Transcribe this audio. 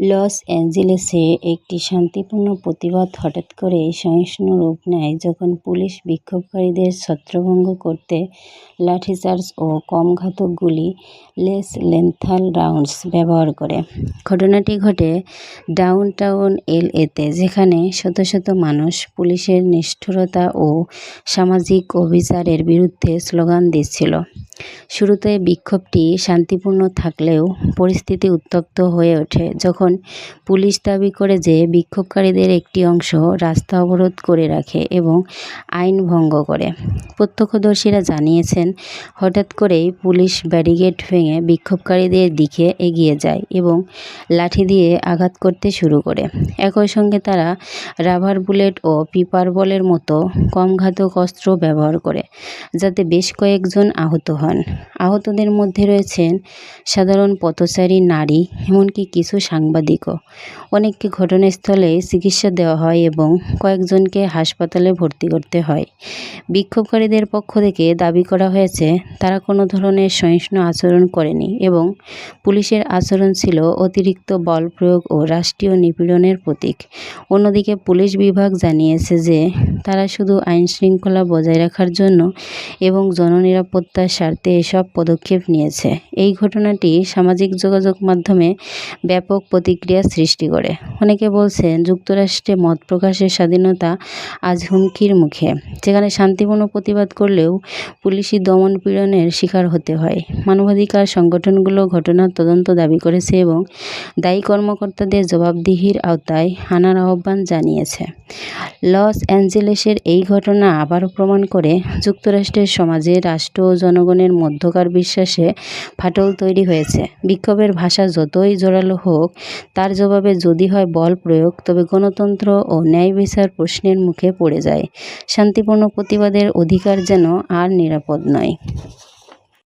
Loss অ্যাঞ্জেলেসে একটি শান্তিপূর্ণ প্রতিবাদ হঠাৎ করে সহিংস রূপ নেয় যখন পুলিশ বিক্ষোভকারীদের ছত্রভঙ্গ করতে লাঠিচার্জ ও কম ঘাতক গুলি লেস লেন্থাল রাউন্ডস ব্যবহার করে। ঘটনাটি ঘটে ডাউনটাউন এল এতে যেখানে শত শত মানুষ পুলিশের নিষ্ঠুরতা ও সামাজিক অবিচারের বিরুদ্ধে স্লোগান দিচ্ছিল। শুরুতে বিক্ষোভটি শান্তিপূর্ণ থাকলেও পরিস্থিতি উত্তপ্ত হয়ে ওঠে যখন পুলিশ দাবি করে যে বিক্ষোভকারীদের একটি অংশ রাস্তা অবরোধ করে রাখে এবং আইন ভঙ্গ করে। প্রত্যক্ষদর্শীরা জানিয়েছেন, হঠাৎ করেই পুলিশ ব্যারিকেড ভেঙে বিক্ষোভকারীদের দিকে এগিয়ে যায় এবং লাঠি দিয়ে আঘাত করতে শুরু করে। একই সঙ্গে তারা রাবার বুলেট ও পিপার বলের মতো কম ঘাতক অস্ত্র ব্যবহার করে, যাতে বেশ কয়েকজন আহত হন। আহতদের মধ্যে রয়েছেন সাধারণ পথচারী নারী, এমনকি কিছু সাংবাদিকও। অনেককে ঘটনাস্থলে চিকিৎসা দেওয়া হয় এবং কয়েকজনকে হাসপাতালে ভর্তি করতে হয়। বিক্ষোভকারীদের পক্ষ থেকে দাবি করা হয়েছে, তারা কোনো ধরনের সহিষ্ণু আচরণ করেনি এবং পুলিশের আচরণ ছিল অতিরিক্ত বল প্রয়োগ ও রাষ্ট্রীয় নিপীড়নের প্রতীক। অন্যদিকে পুলিশ বিভাগ জানিয়েছে যে, তারা শুধু আইন শৃঙ্খলা বজায় রাখার জন্য এবং জননিরাপত্তার স্বার্থে এসব পদক্ষেপ নিয়েছে। এই ঘটনাটি সামাজিক যোগাযোগ মাধ্যমে ব্যাপক প্রতিক্রিয়া সৃষ্টি করে। অনেকে বলছেন যুক্তরাষ্ট্রে মত প্রকাশের স্বাধীনতা আজ হুমকির মুখে যেখানে শান্তিপূর্ণ প্রতিবাদ করলেও পুলিশি দমন-পীড়নের শিকার হতে হয়। মানবাধিকার সংগঠনগুলো ঘটনার তদন্ত দাবি করেছে এবং দায়ী কর্মকর্তাদের জবাবদিহির আওতায় আনার আহ্বান জানিয়েছে। লস অ্যাঞ্জেলেসের এই ঘটনা আবারও প্রমাণ করে যুক্তরাষ্ট্রের সমাজে রাষ্ট্র ও জনগণের মধ্যকার বিশ্বাসে ফাটল তৈরি হয়েছে। বিক্ষোভের ভাষা যতই জোরালো হোক, তার জবাবে যদি হয় বল প্রয়োগ, তবে গণতন্ত্র ও ন্যায় বিচার প্রশ্নের মুখে পড়ে যায়। শান্তিপূর্ণ প্রতিবাদের অধিকার যেন আর নিরাপদ নয়।